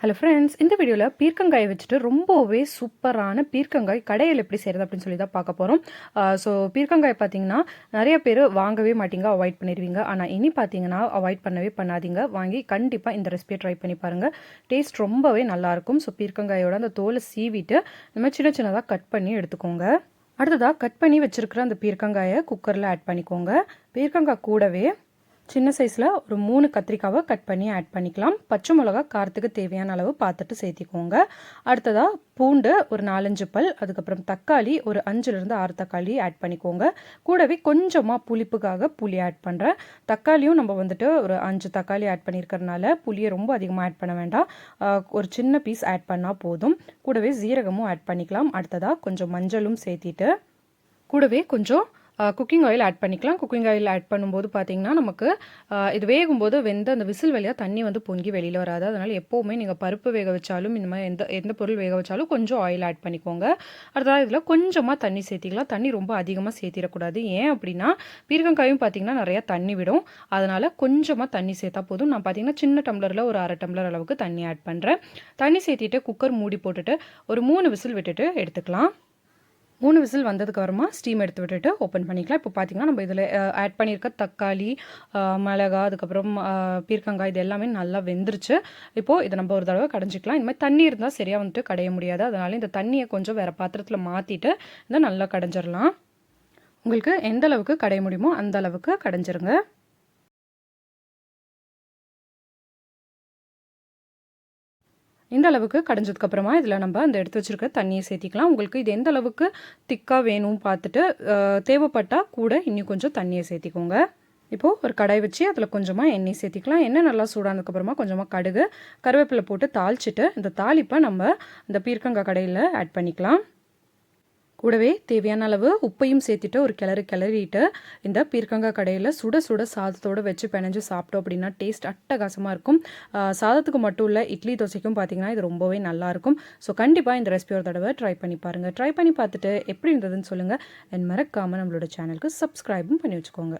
Hello friends இந்த வீடியோவில் பீர்க்கங்காயை வச்சுட்டு ரொம்பவே சூப்பரான பீர்க்கங்காய் கடையில் எப்படி செய்கிறது அப்படின்னு சொல்லி தான் பார்க்க போகிறோம் ஸோ பீர்க்கங்காய் பார்த்தீங்கன்னா நிறைய பேர் வாங்கவே மாட்டீங்க அவாய்ட் பண்ணிடுவீங்க ஆனால் இனி பார்த்தீங்கன்னா அவாய்ட் பண்ணவே பண்ணாதீங்க. வாங்கி கண்டிப்பாக இந்த ரெசிபியை ட்ரை பண்ணி பாருங்கள் டேஸ்ட் ரொம்பவே நல்லாயிருக்கும். ஸோ பீர்க்கங்காயோட அந்த தோலை சீவிட்டு இந்த மாதிரி சின்ன சின்னதாக கட் பண்ணி எடுத்துக்கோங்க. அடுத்ததாக கட் பண்ணி வச்சுருக்கிற அந்த பீர்க்கங்காயை குக்கரில் ஆட் பண்ணிக்கோங்க. பீர்க்கங்காய் கூடவே சின்ன சைஸில் ஒரு மூணு கத்திரிக்காவை கட் பண்ணி ஆட் பண்ணிக்கலாம். பச்சை மிளகா காரத்துக்கு தேவையான அளவு பார்த்துட்டு சேர்த்திக்கோங்க. அடுத்ததாக பூண்டு ஒரு நாலஞ்சு பல் அதுக்கப்புறம் தக்காளி ஒரு அஞ்சுலேருந்து ஆறு தக்காளி ஆட் பண்ணிக்கோங்க. கூடவே கொஞ்சமாக புளிப்புக்காக புளி ஆட் பண்ணுறேன் தக்காளியும் நம்ம வந்துட்டு ஒரு அஞ்சு தக்காளி ஆட் பண்ணியிருக்கறனால புளியை ரொம்ப அதிகமாக ஆட் பண்ண வேண்டாம். ஒரு சின்ன பீஸ் ஆட் பண்ணால் போதும். கூடவே ஜீரகமும் ஆட் பண்ணிக்கலாம். அடுத்ததாக கொஞ்சம் மஞ்சளும் சேர்த்திட்டு கூடவே கொஞ்சம் குக்கிங் ஆயில் ஆட் பண்ணிக்கலாம். குக்கிங் ஆயில் ஆட் பண்ணும்போது பார்த்தீங்கன்னா நமக்கு இது வேகும்போது வெந்த அந்த விசில் வழியாக தண்ணி வந்து பொங்கி வெளியில் வராது. அதனால் எப்போவுமே நீங்கள் பருப்பு வேக வச்சாலும் இந்த மாதிரி எந்த எந்த பொருள் வேக வச்சாலும் கொஞ்சம் ஆயில் ஆட் பண்ணிக்கோங்க. அடுத்ததாக இதில் கொஞ்சமாக தண்ணி சேர்த்திக்கலாம். தண்ணி ரொம்ப அதிகமாக சேர்த்திடக்கூடாது. ஏன் அப்படின்னா பீர்க்கங்காயும் பார்த்தீங்கன்னா நிறையா தண்ணி விடும். அதனால் கொஞ்சமாக தண்ணி சேர்த்தா போதும். நான் பார்த்தீங்கன்னா சின்ன டம்ளரில் ஒரு அரை டம்ளர் அளவுக்கு தண்ணி ஆட் பண்ணுறேன் தண்ணி சேர்த்திட்டு குக்கர் மூடி போட்டுட்டு ஒரு மூணு விசில் விட்டுட்டு எடுத்துக்கலாம். மூணு விசில் வந்ததுக்கு அப்புறமா ஸ்டீம் எடுத்து விட்டுட்டு ஓப்பன் பண்ணிக்கலாம். இப்போ பார்த்தீங்கன்னா நம்ம இதில் ஆட் பண்ணியிருக்க தக்காளி மிளகா அதுக்கப்புறம் பீர்க்கங்காய் இது எல்லாமே நல்லா வெந்துருச்சு. இப்போது இதை நம்ம ஒரு தடவை கடைஞ்சிக்கலாம். இந்த மாதிரி தண்ணி இருந்தால் சரியாக வந்துட்டு கடைய முடியாது. அதனால் இந்த தண்ணியை கொஞ்சம் வேறு பாத்திரத்தில் மாற்றிட்டு இதை நல்லா கடைஞ்சிடலாம். உங்களுக்கு எந்த அளவுக்கு கடைய முடியுமோ அந்த அளவுக்கு கடைஞ்சிருங்க. இந்த அளவுக்கு கடைஞ்சதுக்கப்புறமா இதில் நம்ம அந்த எடுத்து வச்சுருக்க தண்ணியை சேர்த்திக்கலாம். உங்களுக்கு இது எந்த அளவுக்கு திக்காக வேணும் பார்த்துட்டு தேவைப்பட்டால் கூட இன்னும் கொஞ்சம் தண்ணியை சேர்த்திக்கோங்க. இப்போது ஒரு கடாய் வச்சு அதில் கொஞ்சமாக எண்ணெய் சேர்த்திக்கலாம். எண்ணெய் நல்லா சூடானதுக்கப்புறமா கொஞ்சமாக கடுகு கருவேப்பிலை போட்டு தாளிச்சிட்டு இந்த தாளிப்பை நம்ம இந்த பீர்க்கங்காய் கடையில் ஆட் பண்ணிக்கலாம். கூடவே தேவையான அளவு உப்பையும் சேர்த்துட்டு ஒரு கிளறு கிளறிட்டு இந்த பீர்க்கங்காய் கடையில் சுட சுட சாதத்தோடு வச்சு பிணைஞ்சு சாப்பிட்டோம் அப்படின்னா டேஸ்ட் அட்டகாசமாக இருக்கும். சாதத்துக்கு மட்டும் இல்லை இட்லி தோசைக்கும் பார்த்தீங்கன்னா இது ரொம்பவே நல்லாயிருக்கும் ஸோ கண்டிப்பாக இந்த ரெசிபி ஒரு தடவை ட்ரை பண்ணி பாருங்கள் ட்ரை பண்ணி பார்த்துட்டு எப்படி இருந்ததுன்னு சொல்லுங்கள் என் மறக்காமல் நம்மளோட சேனலுக்கு சப்ஸ்கிரைபும் பண்ணி வச்சுக்கோங்க.